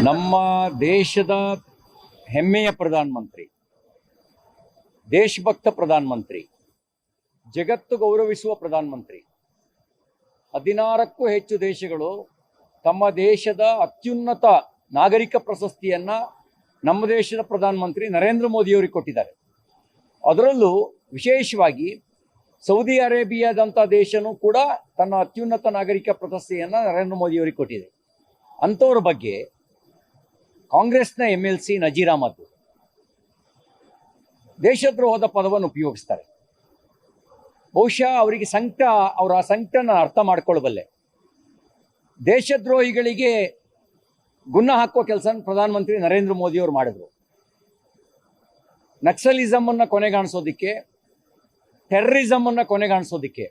ನಮ್ಮ ದೇಶದ ಹೆಮ್ಮೆಯ ಪ್ರಧಾನಮಂತ್ರಿ, ದೇಶಭಕ್ತ ಪ್ರಧಾನಮಂತ್ರಿ, ಜಗತ್ತು ಗೌರವಿಸುವ ಪ್ರಧಾನಮಂತ್ರಿ, ಹದಿನಾರಕ್ಕೂ ಹೆಚ್ಚು ದೇಶಗಳು ತಮ್ಮ ದೇಶದ ಅತ್ಯುನ್ನತ ನಾಗರಿಕ ಪ್ರಶಸ್ತಿಯನ್ನ ನಮ್ಮ ದೇಶದ ಪ್ರಧಾನಮಂತ್ರಿ ನರೇಂದ್ರ ಮೋದಿಯವರಿಗೆ ಕೊಟ್ಟಿದ್ದಾರೆ. ಅದರಲ್ಲೂ ವಿಶೇಷವಾಗಿ ಸೌದಿ ಅರೇಬಿಯಾದಂಥ ದೇಶನೂ ಕೂಡ ತನ್ನ ಅತ್ಯುನ್ನತ ನಾಗರಿಕ ಪ್ರಶಸ್ತಿಯನ್ನು ನರೇಂದ್ರ ಮೋದಿಯವರಿಗೆ ಕೊಟ್ಟಿದೆ. ಅಂಥವ್ರ ಬಗ್ಗೆ ಕಾಂಗ್ರೆಸ್ನ M L C Nazir Ahmed ದೇಶದ್ರೋಹದ ಪದವನ್ನು ಉಪಯೋಗಿಸ್ತಾರೆ. ಬಹುಶಃ ಅವರಿಗೆ ಸಂಕಟ, ಅವರ ಆ ಸಂಕಟನ ಅರ್ಥ ಮಾಡ್ಕೊಳ್ಬಲ್ಲೆ. ದೇಶದ್ರೋಹಿಗಳಿಗೆ ಗುಣ ಹಾಕುವ ಕೆಲಸ ಪ್ರಧಾನಮಂತ್ರಿ ನರೇಂದ್ರ ಮೋದಿ ಅವರು ಮಾಡಿದ್ರು. ನಕ್ಸಲಿಸಮ್ ಅನ್ನ ಕೊನೆಗಾಣಿಸೋದಿಕ್ಕೆ ಟೆರರಿಸಮ್ ಅನ್ನ ಕೊನೆಗಾಣಿಸೋದಿಕ್ಕೆ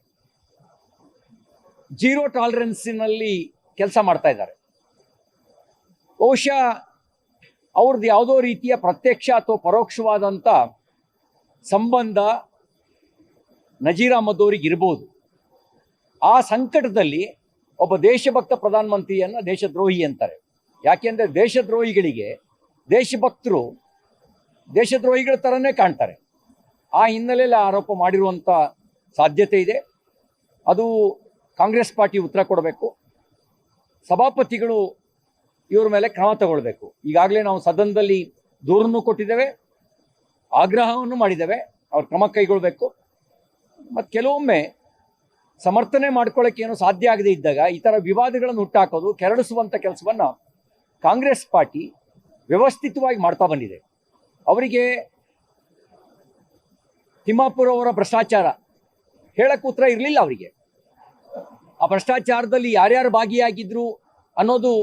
ಜೀರೋ ಟಾಲರೆನ್ಸಿನಲ್ಲಿ ಕೆಲಸ ಮಾಡ್ತಾ ಇದ್ದಾರೆ. ಬಹುಶಃ ಅವ್ರದ್ದು ಯಾವುದೋ ರೀತಿಯ ಪ್ರತ್ಯಕ್ಷ ಅಥವಾ ಪರೋಕ್ಷವಾದಂಥ ಸಂಬಂಧ ನಜೀರ್ ಅಹಮದ್ ಅವರಿಗೆ ಇರ್ಬೋದು. ಆ ಸಂಕಟದಲ್ಲಿ ಒಬ್ಬ ದೇಶಭಕ್ತ ಪ್ರಧಾನಮಂತ್ರಿಯನ್ನು ದೇಶದ್ರೋಹಿ ಅಂತಾರೆ. ಯಾಕೆಂದರೆ ದೇಶದ್ರೋಹಿಗಳಿಗೆ ದೇಶಭಕ್ತರು ದೇಶದ್ರೋಹಿಗಳ ಥರನೇ ಕಾಣ್ತಾರೆ. ಆ ಹಿನ್ನೆಲೆಯಲ್ಲಿ ಆರೋಪ ಮಾಡಿರುವಂಥ ಸಾಧ್ಯತೆ ಇದೆ. ಅದು ಕಾಂಗ್ರೆಸ್ ಪಾರ್ಟಿ ಉತ್ತರ ಕೊಡಬೇಕು. ಸಭಾಪತಿಗಳು ಇವ್ರ ಮೇಲೆ ಕ್ರಮ ತಗೊಳ್ಬೇಕು. ಈಗಾಗಲೇ ನಾವು ಸದನದಲ್ಲಿ ದೂರನ್ನು ಕೊಟ್ಟಿದ್ದೇವೆ, ಆಗ್ರಹವನ್ನು ಮಾಡಿದ್ದೇವೆ, ಅವ್ರ ಕ್ರಮ ಕೈಗೊಳ್ಬೇಕು. ಮತ್ತು ಕೆಲವೊಮ್ಮೆ ಸಮರ್ಥನೆ ಮಾಡ್ಕೊಳ್ಳೋಕೆ ಏನು ಸಾಧ್ಯ ಆಗದೇ ಇದ್ದಾಗ ಈ ಥರ ವಿವಾದಗಳನ್ನು ಹುಟ್ಟಾಕೋದು ಕೆರಳಿಸುವಂಥ ಕೆಲಸವನ್ನು ಕಾಂಗ್ರೆಸ್ ಪಾರ್ಟಿ ವ್ಯವಸ್ಥಿತವಾಗಿ ಮಾಡ್ತಾ ಬಂದಿದೆ. ಅವರಿಗೆ ತಿಮ್ಮಾಪುರ ಅವರ ಭ್ರಷ್ಟಾಚಾರ ಹೇಳಕ್ಕೆ ಉತ್ತರ ಇರಲಿಲ್ಲ ಅವರಿಗೆ. ಆ ಭ್ರಷ್ಟಾಚಾರದಲ್ಲಿ ಯಾರ್ಯಾರು ಭಾಗಿಯಾಗಿದ್ರು ಅನ್ನೋದು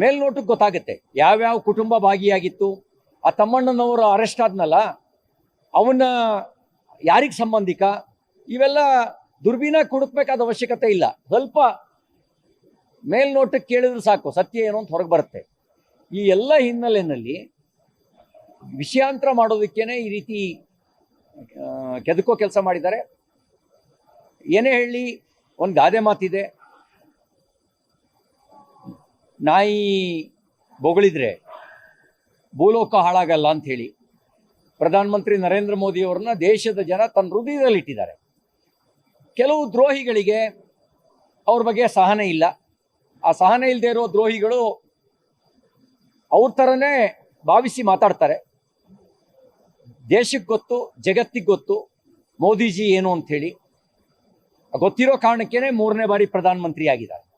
ಮೇಲ್ನೋಟಕ್ಕೆ ಗೊತ್ತಾಗುತ್ತೆ. ಯಾವ್ಯಾವ ಕುಟುಂಬ ಭಾಗಿಯಾಗಿತ್ತು? ಆ ತಮ್ಮಣ್ಣನವರು ಅರೆಸ್ಟ್ ಆದ್ನಲ್ಲ, ಅವನ್ನ ಯಾರಿಗೆ ಸಂಬಂಧಿಕ? ಇವೆಲ್ಲ ದುರ್ಬೀನ ಕುಡುಕ್ಬೇಕಾದ ಅವಶ್ಯಕತೆ ಇಲ್ಲ. ಸ್ವಲ್ಪ ಮೇಲ್ನೋಟಕ್ಕೆ ಕೇಳಿದ್ರು ಸಾಕು, ಸತ್ಯ ಏನು ಅಂತ ಹೊರಗೆ ಬರುತ್ತೆ. ಈ ಎಲ್ಲ ಹಿನ್ನೆಲೆಯಲ್ಲಿ ವಿಷಯಾಂತರ ಮಾಡೋದಕ್ಕೇನೆ ಈ ರೀತಿ ಕೆದಕೋ ಕೆಲಸ ಮಾಡಿದ್ದಾರೆ. ಏನೇ ಹೇಳಿ, ಒಂದು ಗಾದೆ ಮಾತಿದೆ. ನಾಯಿ ಬೊಗಳಿದ್ರೆ ಭೂಲೋಕ ಹಾಳಾಗಲ್ಲ ಅಂತ ಹೇಳಿ ಪ್ರಧಾನಮಂತ್ರಿ ನರೇಂದ್ರ ಮೋದಿ ಅವ್ರನ್ನ ದೇಶದ ಜನ ತನ್ನ ಹೃದಯದಲ್ಲಿ ಇಟ್ಟಿದ್ದಾರೆ ಕೆಲವು ದ್ರೋಹಿಗಳಿಗೆ ಅವ್ರ ಬಗ್ಗೆ ಸಹನೆ ಇಲ್ಲ. ಆ ಸಹನೆ ಇಲ್ಲದೆ ಇರೋ ದ್ರೋಹಿಗಳು ಅವ್ರ ಥರನೇ ಭಾವಿಸಿ ಮಾತಾಡ್ತಾರೆ. ದೇಶಕ್ಕೆ ಗೊತ್ತು, ಜಗತ್ತಿಗೆ ಗೊತ್ತು, ಮೋದಿಜಿ ಏನು ಅಂತ ಹೇಳಿ ಗೊತ್ತಿರೋ ಕಾರಣಕ್ಕೇನೆ ಮೂರನೇ ಬಾರಿ ಪ್ರಧಾನಮಂತ್ರಿ ಆಗಿದ್ದಾರೆ